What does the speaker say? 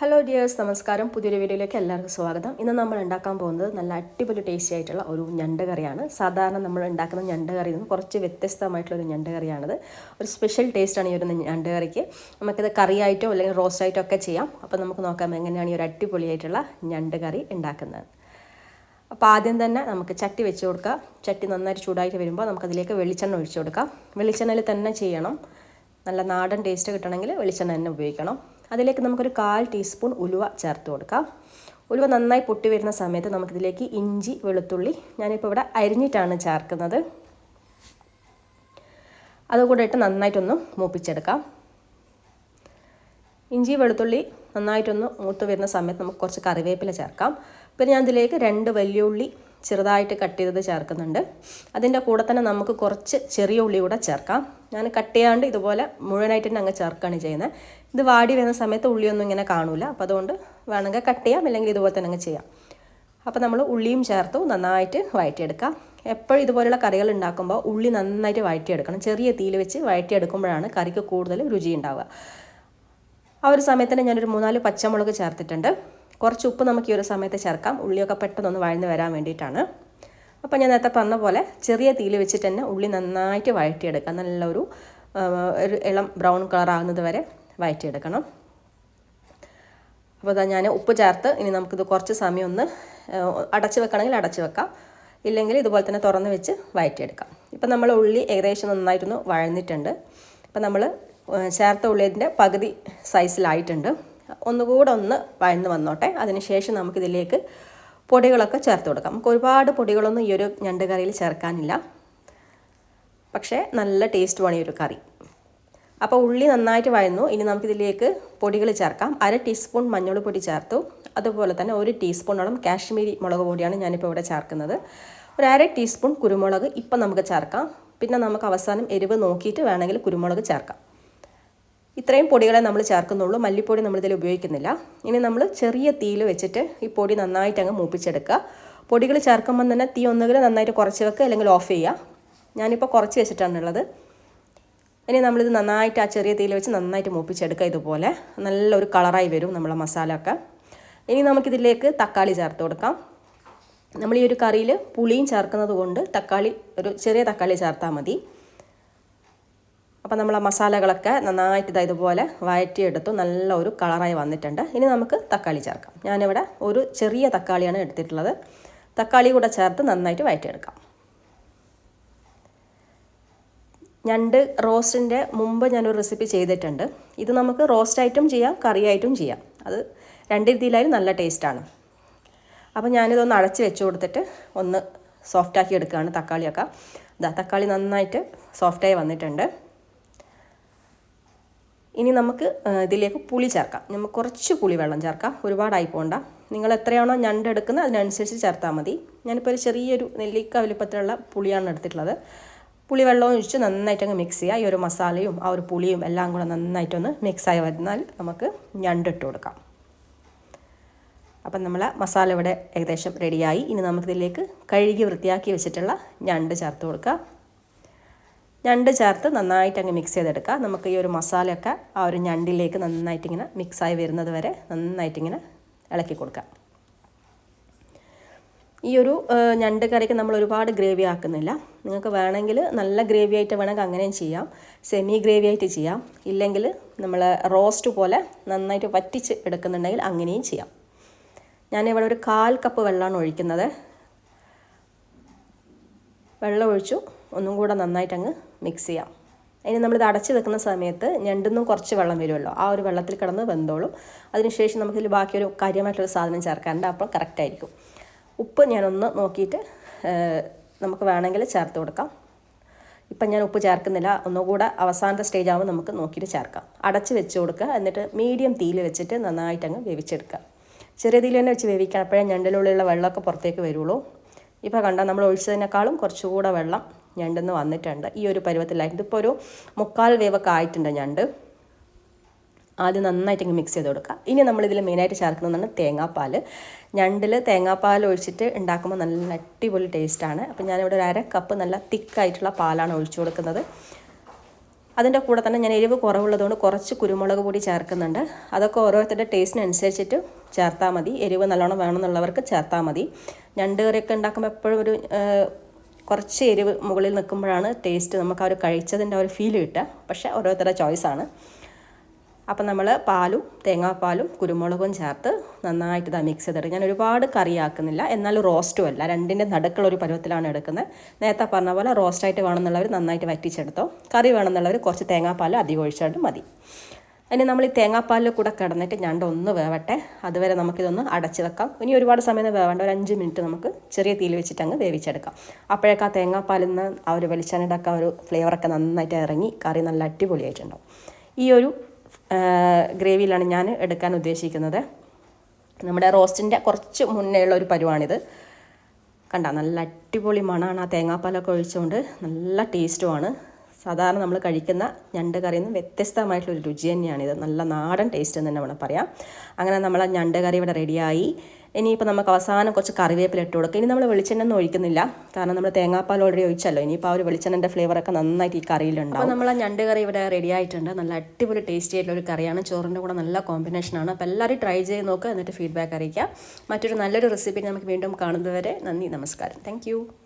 Hello dears നമസ്കാരം. പുതിയൊരു വീഡിയോയിലേക്ക് എല്ലാവർക്കും സ്വാഗതം. ഇന്ന് നമ്മൾ ഉണ്ടാക്കാൻ പോകുന്നത് നല്ല അടിപൊളി ടേസ്റ്റി ആയിട്ടുള്ള ഒരു ഞണ്ട് കറിയാണ്. സാധാരണ നമ്മൾ ഉണ്ടാക്കുന്ന ഞണ്ട് കറിയിൽ നിന്ന് കുറച്ച് വ്യത്യസ്തമായിട്ടുള്ള ഒരു ഞണ്ട് കറിയാണിത്. ഒരു സ്പെഷ്യൽ ടേസ്റ്റാണ് ഈ ഒരു ഞണ്ട് കറിക്ക്. നമുക്കിത് കറിയായിട്ടോ അല്ലെങ്കിൽ റോസ്റ്റ് ആയിട്ടോ ഒക്കെ ചെയ്യാം. അപ്പോൾ നമുക്ക് നോക്കാം എങ്ങനെയാണ് ഈ ഒരു അടിപൊളിയായിട്ടുള്ള ഞണ്ട് കറി ഉണ്ടാക്കുന്നത്. അപ്പോൾ ആദ്യം തന്നെ നമുക്ക് ചട്ടി വെച്ച് കൊടുക്കുക ചട്ടി നന്നായിട്ട് ചൂടായിട്ട് വരുമ്പോൾ നമുക്കതിലേക്ക് വെളിച്ചെണ്ണ ഒഴിച്ചു കൊടുക്കാം. വെളിച്ചെണ്ണയിൽ തന്നെ ചെയ്യണം. നല്ല നാടൻ ടേസ്റ്റ് കിട്ടണമെങ്കിൽ വെളിച്ചെണ്ണ തന്നെ ഉപയോഗിക്കണം. അതിലേക്ക് നമുക്കൊരു കാൽ ടീസ്പൂൺ ഉലുവ ചേർത്ത് കൊടുക്കാം. ഉലുവ നന്നായി പൊട്ടി വരുന്ന സമയത്ത് നമുക്കിതിലേക്ക് ഇഞ്ചി വെളുത്തുള്ളി ഞാനിപ്പോൾ ഇവിടെ അരിഞ്ഞിട്ടാണ് ചേർക്കുന്നത്. അതുകൂടെ ഇട്ട് നന്നായിട്ടൊന്ന് മൂപ്പിച്ചെടുക്കാം. ഇഞ്ചി വെളുത്തുള്ളി നന്നായിട്ടൊന്ന് മൂത്ത് വരുന്ന സമയത്ത് നമുക്ക് കുറച്ച് കറിവേപ്പില ചേർക്കാം. പിന്നെ ഞാൻ ഇതിലേക്ക് രണ്ട് വലിയ ഉള്ളി ചെറുതായിട്ട് കട്ട് ചെയ്തത് ചേർക്കുന്നുണ്ട്. അതിന്റെ കൂടെ തന്നെ നമുക്ക് കുറച്ച് ചെറിയ ഉള്ളി കൂടെ ചേർക്കാം. ഞാൻ കട്ട് ചെയ്യാണ്ട് ഇതുപോലെ മുഴുവനായിട്ട് തന്നെ അങ്ങ് ചേർക്കുകയാണ് ചെയ്യുന്നത്. ഇത് വാടി വരുന്ന സമയത്ത് ഉള്ളിയൊന്നും ഇങ്ങനെ കാണൂല. അപ്പോൾ അതുകൊണ്ട് വേണമെങ്കിൽ കട്ട് ചെയ്യാം അല്ലെങ്കിൽ ഇതുപോലെ തന്നെ അങ്ങ് ചെയ്യാം. അപ്പോൾ നമ്മൾ ഉള്ളിയും ചേർത്തു നന്നായിട്ട് വഴറ്റിയെടുക്കാം. എപ്പോഴും ഇതുപോലുള്ള കറികൾ ഉണ്ടാക്കുമ്പോൾ ഉള്ളി നന്നായിട്ട് വഴറ്റിയെടുക്കണം. ചെറിയ തീയിൽ വെച്ച് വഴറ്റിയെടുക്കുമ്പോഴാണ് കറിക്ക് കൂടുതൽ രുചി ഉണ്ടാവുക. ആ ഒരു സമയത്ത് തന്നെ ഞാനൊരു മൂന്നാൽ പച്ചമുളക് ചേർത്തിട്ടുണ്ട്. കുറച്ച് ഉപ്പ് നമുക്ക് ഈ ഒരു സമയത്ത് ചേർക്കാം. ഉള്ളിയൊക്കെ പെട്ടെന്നൊന്ന് വഴന്ന് വരാൻ വേണ്ടിയിട്ടാണ്. അപ്പോൾ ഞാൻ നേരത്തെ പറഞ്ഞ പോലെ ചെറിയ തീയിൽ വെച്ചിട്ട് തന്നെ ഉള്ളി നന്നായിട്ട് വഴറ്റിയെടുക്കാം. നല്ലൊരു ഒരു ഇളം ബ്രൗൺ കളർ ആകുന്നത് വരെ. വഴറ്റിയെടുക്കണം അപ്പോൾ അതാ ഞാൻ ഉപ്പ് ചേർത്ത് ഇനി നമുക്കിത് കുറച്ച് സമയം ഒന്ന് അടച്ചു വെക്കണമെങ്കിൽ അടച്ചു വെക്കാം. ഇല്ലെങ്കിൽ ഇതുപോലെ തന്നെ തുറന്ന് വെച്ച് വഴറ്റിയെടുക്കാം ഇപ്പം നമ്മൾ ഉള്ളി ഏകദേശം നന്നായിട്ടൊന്ന് വഴന്നിട്ടുണ്ട്. അപ്പം നമ്മൾ ചേർത്ത ഉള്ളിന്റെ പകുതി സൈസിലായിട്ടുണ്ട്. ഒന്നുകൂടെ ഒന്ന് വഴന്ന് വന്നോട്ടെ. അതിനുശേഷം നമുക്കിതിലേക്ക് പൊടികളൊക്കെ ചേർത്ത് കൊടുക്കാം. നമുക്ക് ഒരുപാട് പൊടികളൊന്നും ഈ ഒരു ഞണ്ട് കറിയിൽ ചേർക്കാനില്ല. പക്ഷേ നല്ല ടേസ്റ്റുമാണ് ഈ ഒരു കറി. അപ്പോൾ ഉള്ളി നന്നായിട്ട് വഴന്നു. ഇനി നമുക്കിതിലേക്ക് പൊടികൾ ചേർക്കാം. അര ടീസ്പൂൺ മഞ്ഞൾ പൊടി ചേർത്തു. അതുപോലെ തന്നെ ഒരു ടീസ്പൂണോളം കാശ്മീരി മുളക് പൊടിയാണ് ഞാനിപ്പോൾ ഇവിടെ ചേർക്കുന്നത്. ഒരു അര ടീസ്പൂൺ കുരുമുളക് ഇപ്പം നമുക്ക് ചേർക്കാം. പിന്നെ നമുക്ക് അവസാനം എരിവ് നോക്കിയിട്ട് വേണമെങ്കിൽ കുരുമുളക് ചേർക്കാം. ഇത്രയും പൊടികളെ നമ്മൾ ചേർക്കുന്നുള്ളൂ. മല്ലിപ്പൊടി നമ്മളിതിൽ ഉപയോഗിക്കുന്നില്ല. ഇനി നമ്മൾ ചെറിയ തീയിൽ വെച്ചിട്ട് ഈ പൊടി നന്നായിട്ട് അങ്ങ് മൂപ്പിച്ചെടുക്കുക. പൊടികൾ ചേർക്കുമ്പോൾ തന്നെ തീ ഒന്നുകിൽ നന്നായിട്ട് കുറച്ച് വെക്കുക അല്ലെങ്കിൽ ഓഫ് ചെയ്യുക. ഞാനിപ്പോൾ കുറച്ച് വെച്ചിട്ടാണുള്ളത് ഇനി നമ്മളിത് നന്നായിട്ട് ആ ചെറിയ തീയിൽ വെച്ച് നന്നായിട്ട് മൂപ്പിച്ചെടുക്കുക ഇതുപോലെ. നല്ലൊരു കളറായി വരും നമ്മളെ മസാല ഒക്കെ ഇനി നമുക്കിതിലേക്ക് തക്കാളി ചേർത്ത് കൊടുക്കാം. നമ്മൾ ഈ ഒരു കറിയിൽ പുളിയും ചേർക്കുന്നത് കൊണ്ട് തക്കാളി ഒരു ചെറിയ തക്കാളി ചേർത്താൽ മതി. അപ്പോൾ നമ്മൾ ആ മസാലകളൊക്കെ നന്നായിട്ട് ഇതാ ഇതുപോലെ വഴറ്റിയെടുത്തു. നല്ല ഒരു കളറായി വന്നിട്ടുണ്ട്. ഇനി നമുക്ക് തക്കാളി ചേർക്കാം. ഞാനിവിടെ ഒരു ചെറിയ തക്കാളിയാണ് എടുത്തിട്ടുള്ളത്. തക്കാളി കൂടെ ചേർത്ത് നന്നായിട്ട് വഴറ്റിയെടുക്കാം. ഞണ്ട് റോസ്റ്റിന്റെ മുമ്പ് ഞാനൊരു റെസിപ്പി ചെയ്തിട്ടുണ്ട്. ഇത് നമുക്ക് റോസ്റ്റായിട്ടും ചെയ്യാം കറിയായിട്ടും ചെയ്യാം. അത് രണ്ട് രീതിയിലായാലും നല്ല ടേസ്റ്റാണ് അപ്പോൾ ഞാനിതൊന്ന് അടച്ച് വെച്ച് കൊടുത്തിട്ട് ഒന്ന് സോഫ്റ്റാക്കി എടുക്കുകയാണ് തക്കാളിയൊക്കെ. ഇതാ തക്കാളി നന്നായിട്ട് സോഫ്റ്റായി വന്നിട്ടുണ്ട്. ഇനി നമുക്ക് ഇതിലേക്ക് പുളി ചേർക്കാം. നമുക്ക് കുറച്ച് പുളി വെള്ളം ചേർക്കാം. ഒരുപാടായി പോകണ്ട നിങ്ങൾ എത്രയാണോ ഞണ്ട് എടുക്കുന്നത് അതിനനുസരിച്ച് ചേർത്താൽ മതി. ഞാനിപ്പോൾ ഒരു ചെറിയൊരു നെല്ലിക്ക വലുപ്പത്തിലുള്ള പുളിയാണ് എടുത്തിട്ടുള്ളത്. പുളി വെള്ളവും ഒഴിച്ച് നന്നായിട്ട് അങ്ങ് മിക്സ് ചെയ്യുക. ഈ ഒരു മസാലയും ആ ഒരു പുളിയും എല്ലാം കൂടെ നന്നായിട്ടൊന്ന് മിക്സായി വരുന്നാൽ നമുക്ക് ഞണ്ടിട്ട് കൊടുക്കാം. അപ്പം നമ്മൾ മസാല ഇവിടെ ഏകദേശം റെഡിയായി ഇനി നമുക്കിതിലേക്ക് കഴുകി വൃത്തിയാക്കി വെച്ചിട്ടുള്ള ഞണ്ട് ചേർത്ത് കൊടുക്കുക. ഞണ്ട് ചേർത്ത് നന്നായിട്ട് അങ്ങ് മിക്സ് ചെയ്തെടുക്കുക. നമുക്ക് ഈ ഒരു മസാലയൊക്കെ ആ ഒരു ഞണ്ടിലേക്ക് നന്നായിട്ടിങ്ങനെ മിക്സായി വരുന്നത് വരെ നന്നായിട്ടിങ്ങനെ ഇളക്കി കൊടുക്കാം ഈ ഒരു ഞണ്ട് കറിക്ക് നമ്മൾ ഒരുപാട് ഗ്രേവി ആക്കുന്നില്ല. നിങ്ങൾക്ക് വേണമെങ്കിൽ നല്ല ഗ്രേവി ആയിട്ട് വേണമെങ്കിൽ അങ്ങനെയും ചെയ്യാം. സെമി ഗ്രേവി ആയിട്ട് ചെയ്യാം. ഇല്ലെങ്കിൽ നമ്മൾ റോസ്റ്റ് പോലെ നന്നായിട്ട് വറ്റിച്ച് എടുക്കുന്നുണ്ടെങ്കിൽ അങ്ങനെയും ചെയ്യാം. ഞാനിവിടെ ഒരു കാൽ കപ്പ് വെള്ളമാണ് ഒഴിക്കുന്നത്. വെള്ളം ഒഴിച്ചു. ഒന്നും കൂടെ നന്നായിട്ട് അങ്ങ് മിക്സ് ചെയ്യാം. അതിന് നമ്മളിത് അടച്ചു വെക്കുന്ന സമയത്ത് ഞണ്ടിന്നും കുറച്ച് വെള്ളം വരുമല്ലോ. ആ ഒരു വെള്ളത്തിൽ കിടന്ന് വെന്തോളും. അതിനുശേഷം നമുക്കിതിൽ ബാക്കിയൊരു കാര്യമായിട്ടൊരു സാധനം ചേർക്കാനുണ്ട്. അപ്പോൾ കറക്റ്റ് ആയിരിക്കും. ഉപ്പ് ഞാനൊന്ന് നോക്കിയിട്ട് നമുക്ക് വേണമെങ്കിൽ ചേർത്ത് കൊടുക്കാം. ഇപ്പം ഞാൻ ഉപ്പ് ചേർക്കുന്നില്ല. ഒന്നുകൂടെ അവസാനത്തെ സ്റ്റേജ് ആകുമ്പോൾ നമുക്ക് നോക്കിയിട്ട് ചേർക്കാം. അടച്ച് വെച്ച് കൊടുക്കുക. എന്നിട്ട് മീഡിയം തീയിൽ വെച്ചിട്ട് നന്നായിട്ട് അങ്ങ് വേവിച്ചെടുക്കുക. ചെറിയ തീയിൽ തന്നെ വെച്ച് വേവിക്കണം അപ്പോഴേ ഞണ്ടിനുള്ളിലുള്ള വെള്ളമൊക്കെ പുറത്തേക്ക് വരുള്ളൂ. ഇപ്പോൾ കണ്ടാൽ നമ്മൾ ഒഴിച്ചതിനേക്കാളും കുറച്ചുകൂടെ വെള്ളം ഞണ്ടെന്ന് വന്നിട്ടുണ്ട്. ഈ ഒരു പരുവത്തിലായിട്ട് ഇതിപ്പോൾ ഒരു മുക്കാൽ വേവൊക്കെ ആയിട്ടുണ്ട് ഞണ്ട്. ആദ്യം നന്നായിട്ട് ഇങ്ങ് മിക്സ് ചെയ്ത് കൊടുക്കുക. ഇനി നമ്മളിതിൽ മെയിനായിട്ട് ചേർക്കുന്നതാണ് തേങ്ങാപ്പാൽ ഞണ്ടിൽ തേങ്ങാപ്പാൽ ഒഴിച്ചിട്ട് ഉണ്ടാക്കുമ്പോൾ നല്ല അടിപൊളി ടേസ്റ്റാണ് അപ്പോൾ ഞാനിവിടെ ഒരു അര കപ്പ് നല്ല തിക്കായിട്ടുള്ള പാലാണ് ഒഴിച്ചു കൊടുക്കുന്നത്. അതിന്റെ കൂടെ തന്നെ ഞാൻ എരിവ് കുറവുള്ളതുകൊണ്ട് കുറച്ച് കുരുമുളക് പൊടി ചേർക്കുന്നുണ്ട്. അതൊക്കെ ഓരോരുത്തരുടെ ടേസ്റ്റിനനുസരിച്ചിട്ട് ചേർത്താൽ മതി. എരിവ് നല്ലോണം വേണമെന്നുള്ളവർക്ക് ചേർത്താൽ മതി. ഞണ്ട് കറിയൊക്കെ ഉണ്ടാക്കുമ്പോൾ എപ്പോഴും ഒരു കുറച്ച് എരിവ് മുകളിൽ നിൽക്കുമ്പോഴാണ് ടേസ്റ്റ് നമുക്ക് അവർ കഴിച്ചതിന്റെ ഒരു ഫീൽ കിട്ടുക. പക്ഷേ ഓരോരുത്തരുടെ ചോയ്സാണ് അപ്പം നമ്മൾ പാലും തേങ്ങാപ്പാലും കുരുമുളകും ചേർത്ത് നന്നായിട്ട് ഇതാ മിക്സ് ചെയ്തിട്ട് ഞാൻ ഒരുപാട് കറിയാക്കുന്നില്ല എന്നാലും റോസ്റ്റും അല്ല രണ്ടിന്റെ നടുക്കുള്ള ഒരു പരുവത്തിലാണ് എടുക്കുന്നത്. നേരത്തെ പറഞ്ഞ പോലെ റോസ്റ്റായിട്ട് വേണമെന്നുള്ളവർ നന്നായിട്ട് വറ്റിച്ചെടുത്തോ. കറി വേണമെന്നുള്ളവർ കുറച്ച് തേങ്ങാപ്പാൽ അധികം ഒഴിച്ചാലും മതി. അതിന് നമ്മൾ ഈ തേങ്ങാപ്പാലിൽ കൂടെ കിടന്നിട്ട് ഞണ്ട് ഒന്ന് വേവട്ടെ. അതുവരെ നമുക്കിതൊന്ന് അടച്ച് വെക്കാം. ഇനി ഒരുപാട് സമയം വേവേണ്ട. ഒരു അഞ്ച് മിനിറ്റ് നമുക്ക് ചെറിയ തീയിൽ വെച്ചിട്ട് അങ്ങ് വേവിച്ചെടുക്കാം. അപ്പോഴേക്ക് ആ തേങ്ങാപ്പാലിൽ നിന്ന് ആ ഒരു വെളിച്ചെണ്ണയുടെ ഒക്കെ ഒരു ഫ്ലേവറൊക്കെ നന്നായിട്ട് ഇറങ്ങി കറി നല്ല അടിപൊളിയായിട്ടുണ്ടാവും. ഈ ഒരു ഗ്രേവിയിലാണ് ഞാൻ എടുക്കാൻ ഉദ്ദേശിക്കുന്നത്. നമ്മുടെ റോസ്റ്റിന്റെ കുറച്ച് മുന്നേ ഉള്ള ഒരു പരുവാണിത്. കണ്ട നല്ല അടിപൊളി മണമാണ്. ആ തേങ്ങാപ്പാലൊക്കെ ഒഴിച്ചുകൊണ്ട് നല്ല ടേസ്റ്റുമാണ് സാധാരണ നമ്മൾ കഴിക്കുന്ന ഞണ്ട് കറിയിൽ നിന്ന് വ്യത്യസ്തമായിട്ടുള്ളൊരു രുചി തന്നെയാണിത് നല്ല നാടൻ ടേസ്റ്റ് എന്ന് തന്നെ വേണം പറയാം. അങ്ങനെ നമ്മൾ ആ ഞണ്ട് കറി ഇവിടെ റെഡിയായി ഇനിയിപ്പോൾ നമുക്ക് അവസാനം കുറച്ച് കറിവേപ്പില ഇട്ട് കൊടുക്കുക ഇനി നമ്മൾ വെളിച്ചെണ്ണ ഒന്നും ഒഴിക്കുന്നില്ല. കാരണം നമ്മൾ തേങ്ങാപ്പാൽ ഓൾറെഡി ഒഴിച്ചല്ലോ. ഇനിയിപ്പോൾ ആ ഒരു വെളിച്ചെണ്ണന്റെ ഫ്ലേവറൊക്കെ നന്നായിട്ട് ഈ കറിയിലുണ്ടാവും. അപ്പോൾ നമ്മൾ ഞണ്ട് കറി ഇവിടെ റെഡി ആയിട്ടുണ്ട്. നല്ല അടിപൊളി ടേസ്റ്റി ആയിട്ടുള്ള ഒരു കറിയാണ്. ചോറിന്റെ കൂടെ നല്ല കോമ്പിനേഷനാണ് അപ്പോൾ എല്ലാവരും ട്രൈ ചെയ്ത് നോക്കുക എന്നിട്ട് ഫീഡ്ബാക്ക് അറിയിക്കുക മറ്റൊരു നല്ലൊരു റെസിപ്പി നമുക്ക് വീണ്ടും കാണുന്നതുവരെ നന്ദി നമസ്കാരം. താങ്ക്